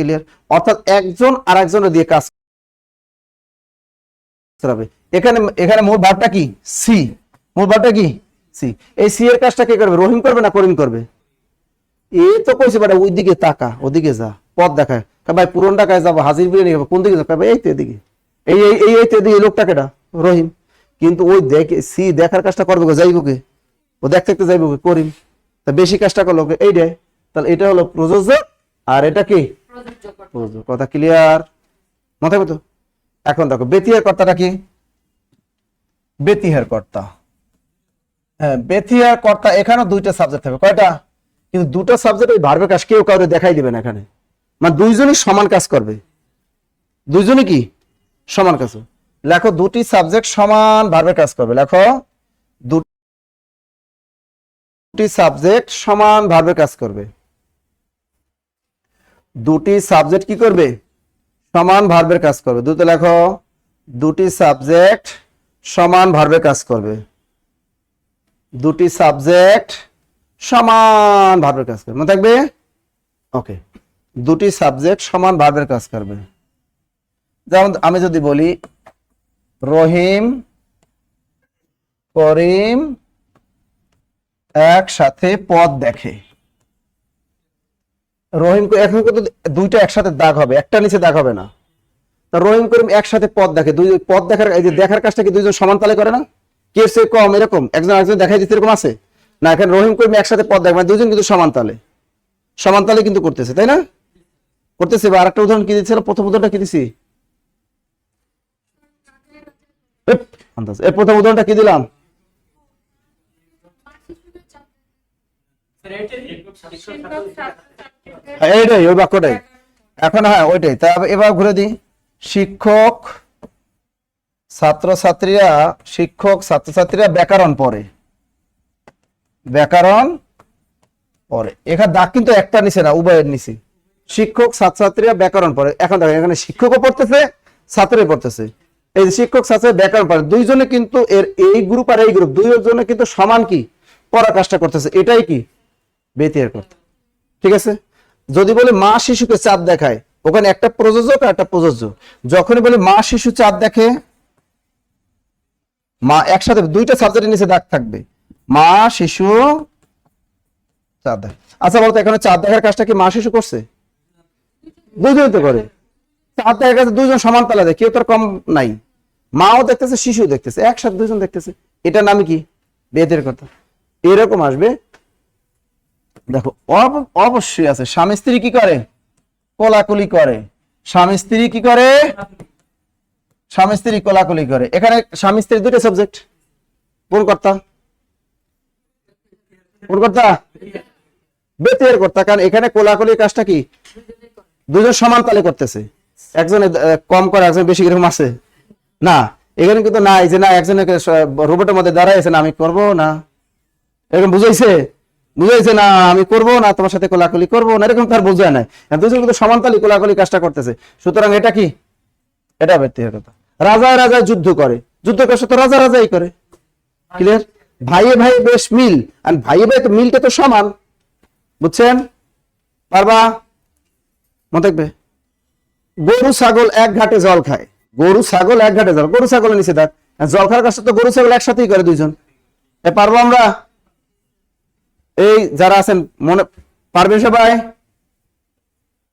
Clear অর্থাৎ একজন আর একজনের দিয়ে কাজ করাবে এখানে এখানে মূল ভাবটা কি? সি মূল ভাবটা কি? সি এই সি এর কাজটা কে করবে? রহিম করবে না করিম করবে? এ তো কইছে বেটা ওই দিকে তাকা, ওদিকে যা, পথ দেখায়। কয় ভাই, পুরন ঢাকায় যাব, হাজির বিরিয়ানি খাব, কোন দিকে যাব? এই তো এদিকে। এই এই এই এই তো এদিকে লোকটা কেটা রহিম। কিন্তু ওই দেখে সি দেখার কাজটা করবে গো, যাইব কে? ও দেখতে দেখতে যাইব কে? করিম। তা বেশি কাজটা করল কে? এইটাই তাহলে এটা হলো প্রযোজ্য, আর এটা কি? কথা। ক্লিয়ার মাথায় এখন দেখো বেতিহার কর্তাটা কি? বেতিহার কর্তা। হ্যাঁ বেথিয়ার কর্তা দুইটা সাবজেক্ট থাকবে। কয়টা? কিন্তু দুটো সাবজেক্ট ওই ভার্বের কাজ কেউ কাউরে দেখাই দিবে না এখানে। মানে দুইজনই সমান কাজ করবে। দুইজনই কি? সমান কাজ। লেখো, দুটি সাবজেক্ট সমান ভার্বের কাজ করবে। লেখো, দুটি সাবজেক্ট সমান ভার্বের কাজ করবে। দুটি সাবজেক্ট কি করবে? সমান ভার্বের কাজ করবে। দুটো লেখো। দুটি সাবজেক্ট সমান ভার্বের কাজ করবে। দুটি সাবজেক্ট সমান ভাবের কাজ করবে। মনে থাকবে? ওকে দুটি সাবজেক্ট সমান ভাবের কাজ করবে। যেমন আমি যদি বলি, রহিম, করিম একসাথে পদ দেখে। রহিম এখন কিন্তু দুইটা একসাথে দাগ হবে একটা নিচে দাগ হবে না। রহিম করিম একসাথে পদ দেখে দুই পদ দেখার এই যে দেখার কাজটা কি দুইজন সমান তালে করে না? কে সে কম এরকম? একজন একজন দেখাই দিতে এরকম আছে? না এখানে রহিম করিম একসাথে পদ দেখে মানে দুজন কিন্তু সমান তালে। সমান তালে কিন্তু করতেছে তাই না? করতেছে বা আরেকটা উদাহরণ কি দিচ্ছিল প্রথম উদাহরণটা কি দিছি? এপ, আন্দাজ। এ প্রথম উদাহরণটা কি দিলাম? এইটাই, ওই বাক্যটাই। এখন হ্যাঁ ওইটাই। এবার ঘুরে দিই। শিক্ষক, ছাত্রছাত্রীরা শিক্ষক, ছাত্রছাত্রীরা ব্যাকরণ পড়ে। ব্যাকরণ পড়ে। এখানে দাগ কিন্তু একটা না, উভয়ের শিক্ষক, ছাত্রছাত্রীরা ব্যাকরণ পড়ে। এখন দেখেন, এখানে শিক্ষকও পড়তেছে, ছাত্রই পড়তেছে। এই যে শিক্ষক ছাত্র ব্যাকরণ পড়ে, দুইজনে কিন্তু এর এই গ্রুপ আর এই গ্রুপ দুইজনে কিন্তু সমান কি? পড়া কাজটা করতেছে। এটাই কি? বেতিয়ার করতে ঠিক আছে? যদি বলে মা শিশুকে চাঁদ দেখায়, ওখানে একটা প্রযোজক আর একটা প্রযোজ্য। যখনই বলে মা শিশু চাঁদ দেখে, মা একসাথে দুইটা সাবজেক্টের নিচে দাগ থাকবে। মা শিশু চাঁদ দেখে। আচ্ছা বলতো, এখানে চাঁদ দেখার কাজটা কি মা শিশু করছে? দুজন তো করে। চাঁদ দেখার কাছে দুজন সমান তালা দেয়, কেউ তার কম নাই। মাও দেখতেছে শিশু দেখতেছে, একসাথে দুজন দেখতেছে। এটার নামে কি? বেদের কথা। এরকম আসবে দেখো অবশ্যই আছে। স্বামী স্ত্রী কি করে? কোলাকুলি করে। স্বামী স্ত্রী কি করে? স্বামী স্ত্রী কোলাকুলি করে। এখানে স্বামী স্ত্রী দুটো সাবজেক্ট কোন কর্তা? কোন কর্তা? বেতের কর্তা। কারণ এখানে কোলাকুলির কাজটা কি? দুজন সমান তালে করতেছে। একজনে কম করে, একজন বেশি এরকম আছে। না, এখানে কিন্তু নাই যে না, একজনে রোবটের মধ্যে দাঁড়াইছে, না আমি করব, না। এরকম বুঝাইছে? বুঝাইছে, না, আমি করব না, তোমার সাথে কোলাকুলি করব না, এরকম তার বোঝায় নাই। দুজন কিন্তু সমানতালি কোলাকুলি কাজটা করতেছে। সুতরাং এটা কি? এটা ব্যক্তিগত কথা। রাজা রাজা যুদ্ধ করে। যুদ্ধ কাজ তো রাজা রাজাই করে। ক্লিয়ার ভাইয়ে ভাই বেশ মিল। আর ভাইয়ে ভাই তো মিলটা তো সমান। বুঝছেন? পারবা? মনে থাকবে? গরু, ছাগল এক ঘাটে জল খায়। গরু, ছাগল এক ঘাটে জল। গরু, ছাগলের নিচে দেখ জল খাওয়ার কাজটা তো গরু, ছাগল একসাথেই করে দুইজন। পারব আমরা? এই যারা আছেন, মনে পারবে সবাই?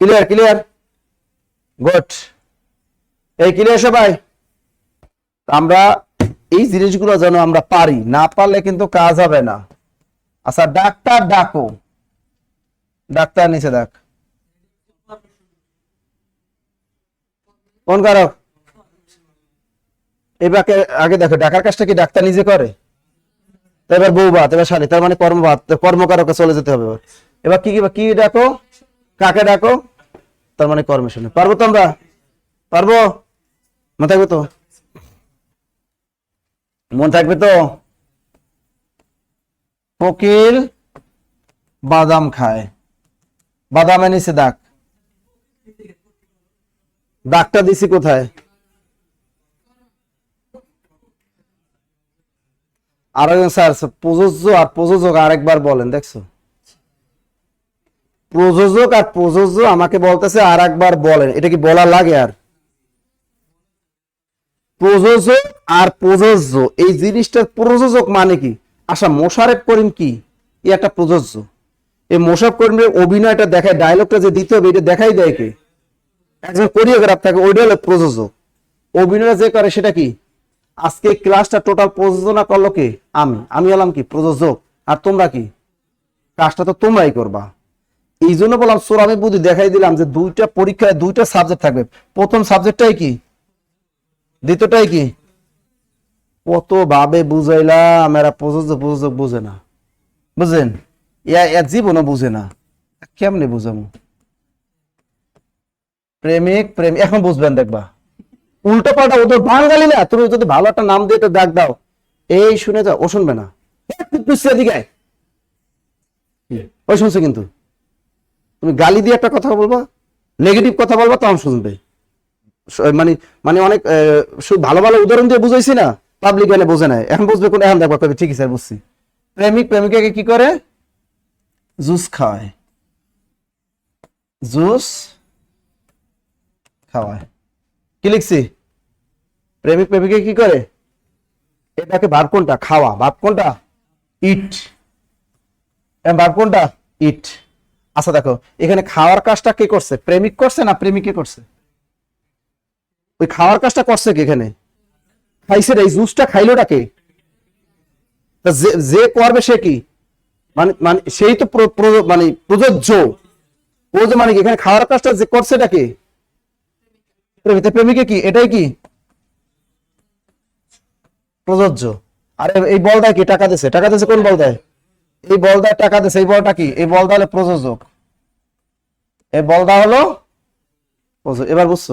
ক্লিয়ার ক্লিয়ার গুড এই ক্লিয়ার সবাই? আমরা এই জিনিসগুলো যেন আমরা পারি, না পারলে কিন্তু কাজ হবে না। আচ্ছা ডাক্তার ডাকো। ডাক্তার নিচে ডাক। কোন কারক এবার আগে দেখো, ডাকার কাজটা কি ডাক্তার নিজে করে? এবার বউ বাদ এবার শালি, তার মানে কর্মবাদ কর্মকারকে চলে যেতে হবে এবার। কি কি ডাকো? কাকে ডাকো? তার মানে কর্মে শুনে পারব তো আমরা? পারব? মনে থাকবে তো? মন থাকবে তো? ফকির বাদাম খায়। বাদামে নিচে দাগ। দাগটা দিছি কোথায়? স্যার প্রযোজ্য আর প্রযোজক আরেকবার বলেন, দেখছ? প্রযোজক আর প্রযোজ্য আমাকে বলতেছে আর একবার বলেন, এটা কি লাগে আর? প্রযোজক আর প্রযোজ্য, এই জিনিসটার প্রযোজক মানে কি? আচ্ছা মোশারেফ করিম কি? ই একটা প্রযোজ্য। এই মোশারফ করিমের অভিনয়টা দেখায় ডায়লগটা যে দিতে হবে, এটা দেখাই দেয় কে? একজন কোরিওগ্রাফ থাকে, ওইটা হলো প্রযোজক। অভিনয় যে করে, সেটা কি? আজকে ক্লাসটা টোটাল প্রযোজনা করল কি? আমি। আমি হলাম কি? প্রযোজক। আর তোমরা কি? কাজটা তো তোমরাই করবা। এই জন্য বললাম সোর আমি বুদ্ধি দেখাই দিলাম যে দুইটা পরীক্ষায় দুইটা সাবজেক্ট থাকবে। প্রথম সাবজেক্টটাই কি? দ্বিতীয়টাই কি? কত ভাবে বুঝাইলাম? এরা প্রযোজক প্রযোজক বুঝে না। ইয়া জীবনও বুঝে না। কেমনে বুঝামো প্রেমিক, প্রেম এখন বুঝবেন, দেখবা। উল্টো পাল্টা ওদের বাঙালি না তুমি যদি ভালো একটা নাম দিয়ে তো ডাক দাও। এই শুনে যাও ও শুনবে না। এদিকে ওই শুনছে কিন্তু। তুমি গালি দিয়ে একটা কথা বলবা নেগেটিভ কথা বলবা তখন শুনবে। মানে মানে অনেক ভালো ভালো উদাহরণ দিয়ে বুঝাইছি না পাবলিক এনে বোঝে না। এখন বুঝবে কোন এখন দেখবা কবে ঠিকই স্যার বুঝছি। প্রেমিক প্রেমিকাকে কি করে? জুস খাওয়ায়। জুস খাওয়ায়। কি লিখছি? প্রেমিক প্রেমিকা কি করে? এটাকে ভাব কোনটা? খাওয়া। ভাব কোনটা? ইট। ভাব কোনটা? ইট। আচ্ছা দেখো, এখানে খাওয়ার কাজটা কে করছে? প্রেমিক করছে না প্রেমিকে করছে? ওই খাওয়ার কাজটা করছে কি এখানে? খাইছে এই জুসটা খাইলোটা কে? যে করবে সে কি? মানে মানে সেই তো মানে প্রযোজ্য। প্রযোজ্য মানে এখানে খাওয়ার কাজটা যে করছে এটা কি? প্রেমিক, তা প্রেমিকে কি? এটাই কি? প্রযোজ্য। আরে, এই বলটা কি? টাকা দিছে। টাকা দিছে কোন বল দেয় এই বলদা টাকা দিছে। এই বলটা কি? এই বলদা হলো প্রযোজক। এই বলদা হলো এবার বুঝছ?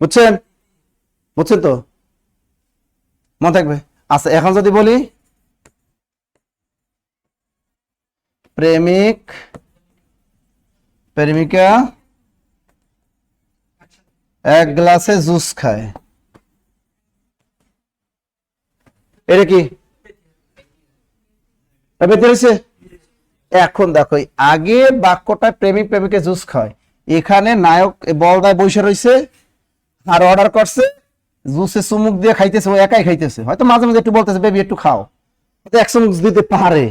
বুঝছেন? বুঝছেন তো? মনে থাকবে? আচ্ছা এখন যদি বলি, প্রেমিক, প্রেমিকা এক গ্লাসে জুস খায়। এটা কি? এখন দেখো আগে বাক্যটা প্রেমিক প্রেমিকে জুস খায়। এখানে নায়ক বলদায় বসে রয়েছে আর অর্ডার করছে, জুসে চুমুক দিয়ে খাইতেছে, ও একাই খাইতেছে। হয়তো মাঝে মাঝে একটু বলতেছে, বেবি, একটু খাও। হয়তো এক চামচ দিতে পারে।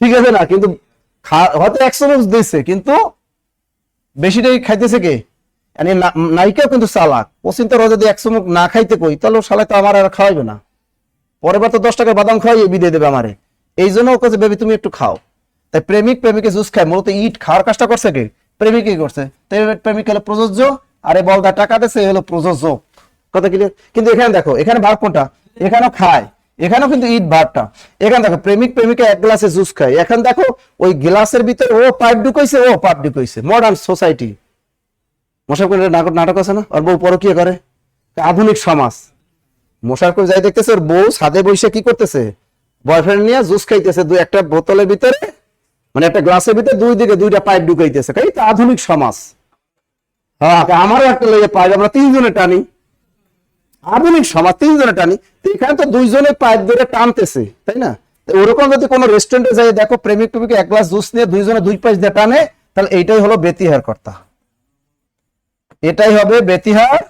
ঠিক আছে না? কিন্তু হয়তো এক চামচ দিছে, কিন্তু বেশিটাই খাইতেছে কে? মানে নায়িকাও কিন্তু চালাক। ও চিন্তা যদি এক চামচ না খাইতে কই, তাহলে ও শালায় তো আমার আর খাওয়াইবে না। পরের বার তো দশ টাকার বাদাম খাওয়াই বিদে দেবে আমারে। এই জন্য ও কাছে বেবি, তুমি একটু খাও। তাই প্রেমিক প্রেমিকে জুস খায়। মূলত ইট খাওয়ার কাজটা করছে কে? প্রেমিকই করছে। তাই প্রেমিক হলো প্রযোজ্য, আরে বলদা টাকা এ হলো প্রযোজ্য। কথা ক্লিয়ার কিন্তু এখানে দেখো, এখানে ভাগ কোনটা? এখানেও খায়, এখানেও কিন্তু ইট ভাগটা এখানে দেখো, প্রেমিক প্রেমিকা এক গ্লাসে জুস খায়। এখন দেখো, ওই গ্লাসের ভিতরে ও পাইপ ঢুকাইছে, ও পাইপ ঢুকাইছে। Modern society. মশাব করে নাটক নাটক আছে না? আর বউ পরকিয়া করে। আধুনিক সমাজ। মশার করে যাই দেখতেছে, ওর বউ ছাদে বসে কি করতেছে? বয়ফ্রেন্ড নিয়ে জুস খাইতেছে দুই একটা বোতলের ভিতরে মানে একটা গ্লাসের ভিতরে দুই দিকে দুইটা পাইপ ঢুকাইতেছে। এই তো আধুনিক সমাজ। হ্যাঁ আমারও একটা লেগে পাইপ, আমরা তিনজনে টানি। আধুনিক সমাজ, তিনজনে টানি। এখানে তো দুইজনে পাইপ ধরে টানতেছে, তাই না? ওরকম যদি কোনো রেস্টুরেন্টে যাই, দেখো প্রেমিক প্রেমিক এক গ্লাস জুস নিয়ে দুইজনে দুই পাইপ দিয়ে টানে, তাহলে এইটাই হলো বেতিহার কর্তা। এটাই হবে বেতিহার।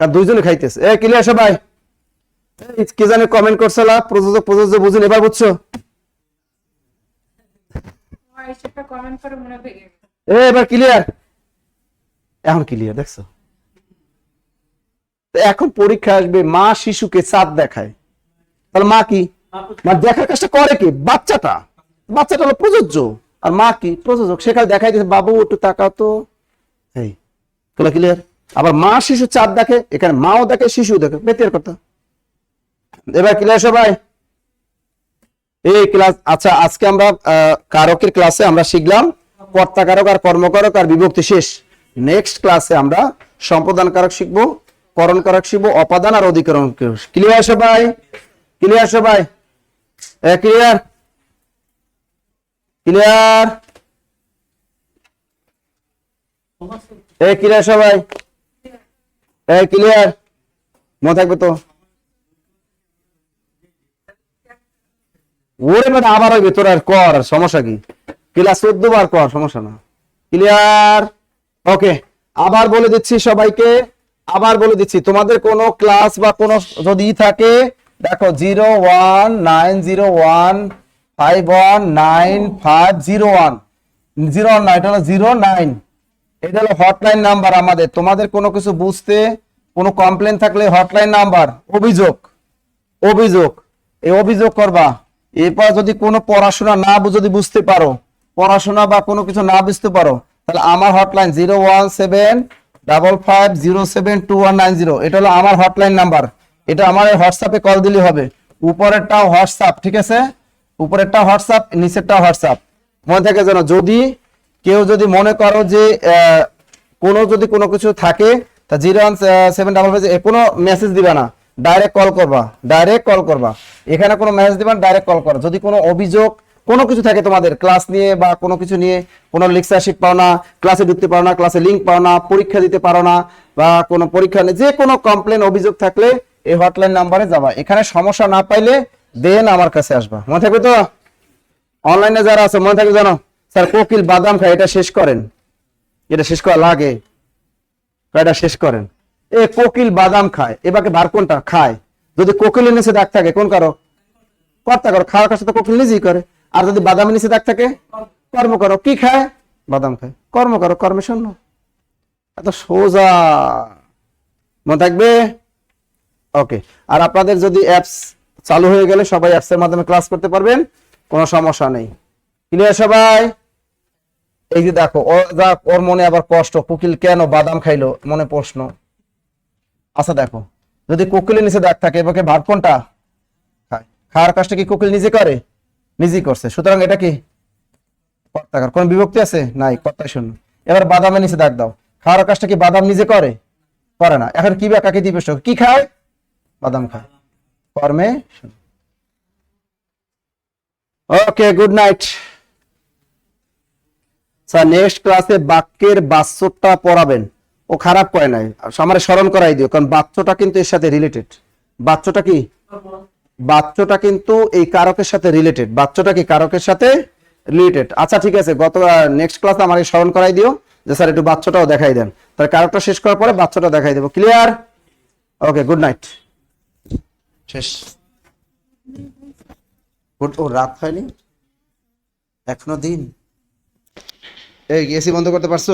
আর দুইজনে খাইতেছে। এ ক্লিয়ার সবাই কি জানি কমেন্ট করছিল প্রযোজক প্রযোজক বুঝুন এবার বুঝছ। এ এবার ক্লিয়ার এখন ক্লিয়ার দেখছ? এখন পরীক্ষা আসবে মা শিশুকে চাঁদ দেখায়। তাহলে মা কি? মা দেখার কাজটা করে কি? বাচ্চাটা। বাচ্চাটা হলো প্রযোজ্য। আর মা কি? প্রযোজক। সেখানে দেখাই দিচ্ছে বাবু একটু তাকাও তো। এই তোলা ক্লিয়ার আবার মা শিশু চাঁদ দেখে, এখানে মাও দেখে শিশু দেখে, বেতের কথা। এবার ক্লিয়ার সবাই। এই ক্লাস আচ্ছা আজকে আমরা কারকের ক্লাসে আমরা শিখলাম কর্তাকারক আর কর্মকারক আর বিভক্তি শেষ। নেক্সট ক্লাসে আমরা সম্প্রদান কারক শিখব করণ কারক শিখব, অপাদান আর অধিকরণ ক্লিয়ার সবাই? ক্লিয়ার সবাই? ক্লিয়ার ক্লিয়ার এই ক্লিয়ার সবাই? ক্লিয়ার মনে থাকবে তো? ওরে মানে আবার আর কর সমস্যা কি? ক্লাস চোদ্দ বার কর, সমস্যা না। ক্লিয়ার ওকে আবার বলে দিচ্ছি সবাইকে, আবার বলে দিচ্ছি, তোমাদের কোনো ক্লাস বা কোনো যদি থাকে, দেখো zero one nine zero one five one nine five zero one. Zero nine zero nine. এটা হলো হটলাইন নাম্বার আমাদের। তোমাদের কোনো কিছু বুঝতে, কোনো কমপ্লেন থাকলে হটলাইন নাম্বার অভিযোগ অভিযোগ। এই অভিযোগ করবা। এরপর যদি কোনো পড়াশোনা না যদি বুঝতে পারো, পড়াশোনা বা কোনো কিছু না বুঝতে পারো, তাহলে আমার hotline zero one seven double five zero seven two one nine zero এটা হলো আমার হটলাইন নাম্বার এটা আমার হোয়াটসঅ্যাপে কল দিলে হবে। উপরেরটাও হোয়াটসঅ্যাপ ঠিক আছে? উপরেরটা হোয়াটসঅ্যাপ নিচেরটা হোয়াটসঅ্যাপ মনে থাকে যেন যদি কেউ যদি মনে করো যে কোনো যদি কোনো কিছু থাকে, তা zero one seven double five কোনো মেসেজ দিবে না। ডাইরেক্ট কল করবা। ডাইরেক্ট কল করবা। এখানে কোনো মেসেজ দিবা ডাইরেক্ট কল করো যদি কোনো অভিযোগ, কোনো কিছু থাকে তোমাদের ক্লাস নিয়ে বা কোনো কিছু নিয়ে, কোনো লেকচারশিপ পাও না ক্লাসে ঢুকতে পারো না ক্লাসে লিঙ্ক পাও না, পরীক্ষা দিতে পারো না, বা কোনো পরীক্ষা নিয়ে, যে কোনো কমপ্লেন অভিযোগ থাকলে এই হটলাইন নাম্বারে যাবা। এখানে সমস্যা না পাইলে, দেন আমার কাছে আসবা। মনে থাকবে তো? অনলাইনে যারা আছে, মনে থাকবে জানো? স্যার, কোকিল বাদাম খায়, এটা শেষ করেন। এটা শেষ করা লাগে। এটা শেষ করেন। এ কোকিল বাদাম খায় এবারে ভার কোনটা? খায়। যদি কোকিলের নিচে দাগ থাকে, কোন কারও? কর্তা করো। খাওয়ার কাছে তো কোকিল নিজেই করে। আর যদি বাদামের নিচে দাগ থাকে, কর্ম করো। কি খায়? বাদাম খায়। কর্ম করো, কর্মে শূন্য এত সোজা। মনে থাকবে? ওকে। আর আপনাদের যদি অ্যাপস চালু হয়ে গেলে সবাই অ্যাপসের মাধ্যমে ক্লাস করতে পারবেন, কোনো সমস্যা নেই। ক্লিয়ার সবাই? এই যে দেখো ওর মনে আবার কষ্ট। কোকিল কেন বাদাম খাইলো? মনে প্রশ্ন। আচ্ছা দেখো, যদি কোকিলের নিচে দাগ থাকে, এবারে ভাত কোনটা? খায়। খাওয়ার কাজটা কি কোকিল নিজে করে? নিজেই করছে। সুতরাং এটা কি? কর্তাকার। কোন বিভক্তি আছে? নাই কর্তায় শূন্য। এবার বাদামের নিচে দাগ দাও। খাওয়ার কাজটা কি বাদাম নিজে করে? করে না। এখন কি বা কাকে দিবে কি খায়? বাদাম খায়। কর্মে okay good night sir next ক্লাসে বাক্যের বাচ্চটা পড়াবেন। ও খারাপ করে নাই। আমার স্মরণ করাই দিও, কারণ বাচ্চটা কিন্তু এর সাথে রিলেটেড বাচ্চটা কি? বাচ্চটা কিন্তু এই কারকের সাথে রিলেটেড বাচ্চটা কি কারকের সাথে রিলেটেড আচ্ছা ঠিক আছে, গত নেক্সট ক্লাস আমাকে স্মরণ করাই দিও, যে স্যার, একটু বাচ্চাটাও দেখাই দেন। তাহলে কারকটা শেষ করার পরে বাচ্চাটা দেখাই দেবো। ক্লিয়ার ওকে গুড নাইট শেষ। ও, রাত হয়নি? এখনও দিন? এই এসি বন্ধ করতে পারছ